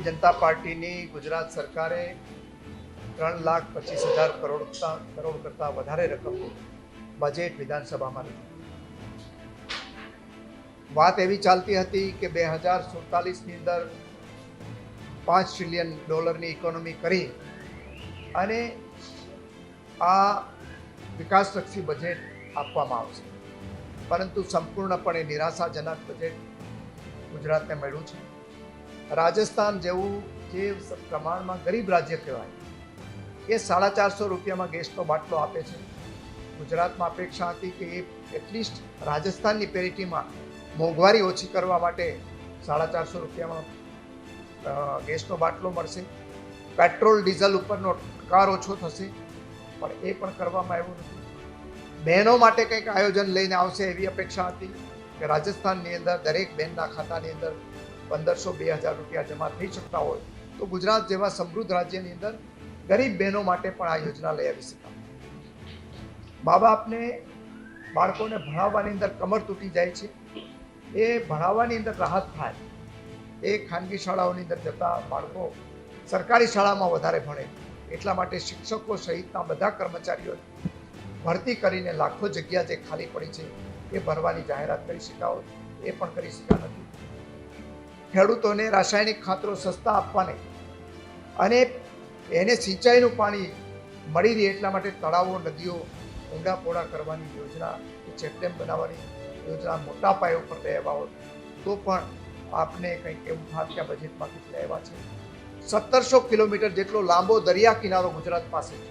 ભારતીય જનતા પાર્ટીની ગુજરાત સરકારે ત્રણ લાખ પચીસ હજાર કરોડ કરોડ કરતાં વધારે રકમનું બજેટ વિધાનસભામાં રજૂ વાત એવી ચાલતી હતી કે બે હજાર સુડતાલીસની અંદર પાંચ ટ્રિલિયન ડોલરની ઇકોનોમી કરી અને આ વિકાસલક્ષી બજેટ આપવામાં આવશે. પરંતુ સંપૂર્ણપણે નિરાશાજનક બજેટ ગુજરાતને મળ્યું છે. રાજસ્થાન જેવું જે પ્રમાણમાં ગરીબ રાજ્ય કહેવાય, એ સાડા ચારસો રૂપિયામાં ગેસનો બાટલો આપે છે. ગુજરાતમાં અપેક્ષા હતી કે એ એટલીસ્ટ રાજસ્થાનની પેરિટીમાં મોંઘવારી ઓછી કરવા માટે સાડા ચારસો રૂપિયામાં ગેસનો બાટલો મળશે. પેટ્રોલ, ડીઝલ ઉપરનો કાર ઓછો થશે, પણ એ પણ કરવામાં આવ્યું નથી. બહેનો માટે કંઈક આયોજન લઈને આવશે એવી અપેક્ષા હતી કે રાજસ્થાનની અંદર દરેક બહેનના ખાતાની અંદર પંદરસો બે હજાર રૂપિયા જમા થઈ શકતા હોય તો ગુજરાત જેવા સમૃદ્ધ રાજ્યની અંદર ગરીબ બહેનો માટે પણ આ યોજના લઈ આવી શકાય. મા બાપને, બાળકોને ભણાવવાની અંદર કમર તૂટી જાય છે. એ ભણાવવાની અંદર રાહત થાય. એ ખાનગી શાળાઓની અંદર જતા બાળકો સરકારી શાળામાં વધારે ભણે. એટલા માટે શિક્ષકો સહિતના બધા કર્મચારીઓ ભરતી કરીને લાખો જગ્યા જે ખાલી પડી છે એ ભરવાની જાહેરાત કરી શકાય. એ પણ કરી શક્યા નથી. ખેડૂતોને રાસાયણિક ખાતરો સસ્તા આપવાને. અને એને સિંચાઈનું પાણી મળી રહે એટલા માટે તળાવો, નદીઓ ઊંડા પોળા કરવાની યોજના ચેકડેમ બનાવવાની યોજના મોટા પાયા ઉપર લેવા હોય તો પણ આપને કંઈક એવું થાત કે બજેટમાંથી લેવા છે. સત્તરસો કિલોમીટર જેટલો લાંબો દરિયા કિનારો ગુજરાત પાસે છે.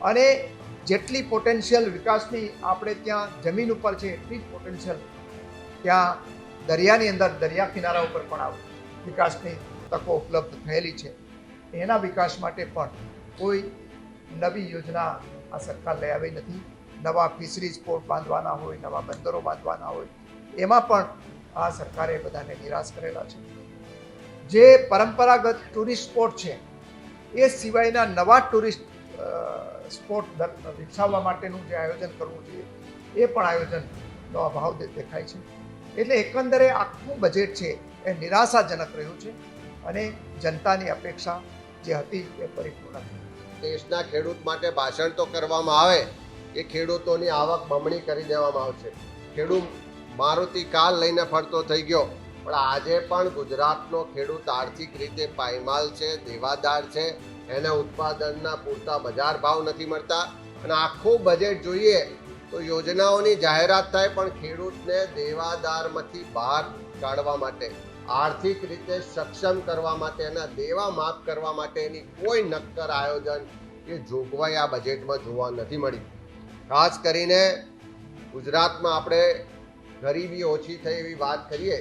અને જેટલી પોટેન્શિયલ વિકાસની આપણે ત્યાં જમીન ઉપર છે, એટલી જ પોટેન્શિયલ ત્યાં દરિયાની અંદર, દરિયા કિનારા ઉપર પણ આવે વિકાસની તકો ઉપલબ્ધ થયેલી છે. એના વિકાસ માટે પણ કોઈ નવી યોજના આ સરકાર લઈ આવી નથી. નવા ફિશરીઝ પોર્ટ બાંધવાના હોય, નવા બંદરો બાંધવાના હોય, એમાં પણ આ સરકારે બધાને નિરાશ કરેલા છે. જે પરંપરાગત ટુરિસ્ટ સ્પોટ છે, એ સિવાયના નવા ટુરિસ્ટ સ્પોટ વિકસાવવા માટેનું જે આયોજન કરવું જોઈએ, એ પણ આયોજનનો અભાવ દેખાય છે. એટલે એકંદરે આખું બજેટ છે એ નિરાશાજનક રહ્યું છે અને જનતાની અપેક્ષા જે હતી એ પરિપૂર્ણ દેશના ખેડૂત માટે ભાષણ તો કરવામાં આવે, એ ખેડૂતોની આવક બમણી કરી દેવામાં આવશે. ખેડૂત મારુતિ કાર લઈને ફરતો થઈ ગયો, પણ આજે પણ ગુજરાતનો ખેડૂત આર્થિક રીતે પાયમાલ છે, દેવાદાર છે, એને ઉત્પાદનના પૂરતા બજાર ભાવ નથી મળતા. અને આખું બજેટ જોઈએ તો યોજનાઓની જાહેરાત થાય પણ ખેડૂતને દેવાદારમાંથી બહાર કાઢવા માટે, આર્થિક રીતે સક્ષમ કરવા માટે એના દેવા માફ કરવા માટેની કોઈ નક્કર આયોજન કે જોગવાઈ આ બજેટમાં જોવા નથી મળી ખાસ કરીને ગુજરાતમાં આપણે ગરીબી ઓછી થઈ એવી વાત કરીએ,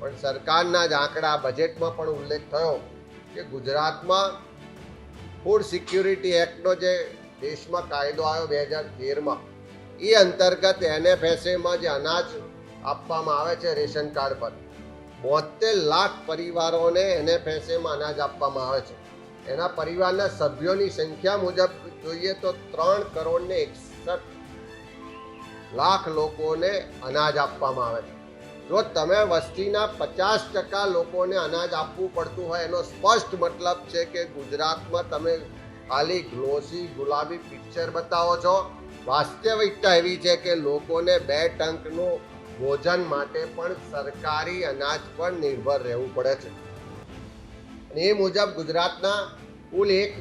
પણ સરકારના જ આંકડા બજેટમાં પણ ઉલ્લેખ થયો કે ગુજરાતમાં ફૂડ સિક્યુરિટી એક્ટનો જે દેશમાં કાયદો આવ્યો બે હજાર તેરમાં એ અંતર્ગત એનએફએસએમાં જે અનાજ આપવામાં આવે છે રેશન કાર્ડ પર. બોતેર લાખ પરિવારોને એનએફએસએમાં અનાજ આપવામાં આવે છે. એના પરિવારના સભ્યોની સંખ્યા મુજબ જોઈએ તો ત્રણ કરોડને એકસઠ લાખ લોકોને અનાજ આપવામાં આવે છે. જો તમે વસ્તીના પચાસ ટકા લોકોને અનાજ આપવું પડતું હોય એનો સ્પષ્ટ મતલબ છે કે ગુજરાતમાં તમે ખાલી ગ્લોસી ગુલાબી પિક્ચર બતાવો છો વાસ્તવિકતા એવી છે કે લોકોને બે ટંકનું ભોજન માટે પણ સરકારી અનાજ પર નિર્ભર રહેવું પડે છે. અને એ મુજબ ગુજરાતના કુલ એક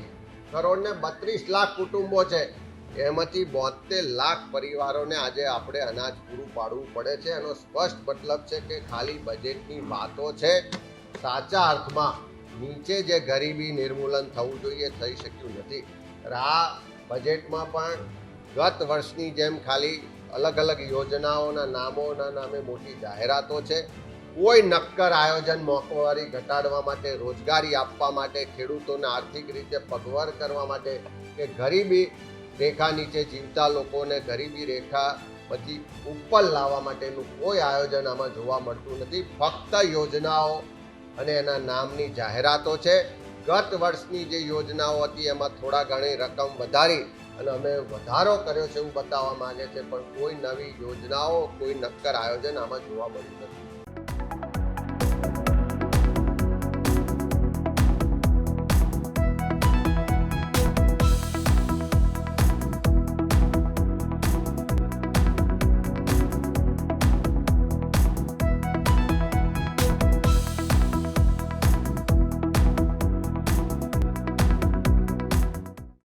કરોડ ને બત્રીસ લાખ કુટુંબો છે. એમાંથી બોતેર લાખ પરિવારોને આજે આપણે અનાજ પૂરું પાડવું પડે છે. એનો સ્પષ્ટ મતલબ છે કે ખાલી બજેટની વાતો છે. સાચા અર્થમાં નીચે જે ગરીબી નિર્મૂલન થવું જોઈએ થઈ શક્યું નથી. આ બજેટમાં પણ ગત વર્ષની જેમ ખાલી અલગ અલગ યોજનાઓના નામોના નામે મોટી જાહેરાતો છે. કોઈ નક્કર આયોજન મોંઘવારી ઘટાડવા માટે, રોજગારી આપવા માટે, ખેડૂતોને આર્થિક રીતે પગવર કરવા માટે કે ગરીબી રેખા નીચે જીવતા લોકોને ગરીબી રેખા પછી ઉપર લાવવા માટેનું કોઈ આયોજન આમાં જોવા મળતું નથી. ફક્ત યોજનાઓ અને એના નામની જાહેરાતો છે. ગત વર્ષની જે યોજનાઓ હતી, એમાં થોડા ઘણી રકમ વધારી અને અમે વધારો કર્યો છે એવું બતાવવા માગે છે, પણ કોઈ નવી યોજનાઓ, કોઈ નક્કર આયોજન આમાં જોવા મળ્યું નથી.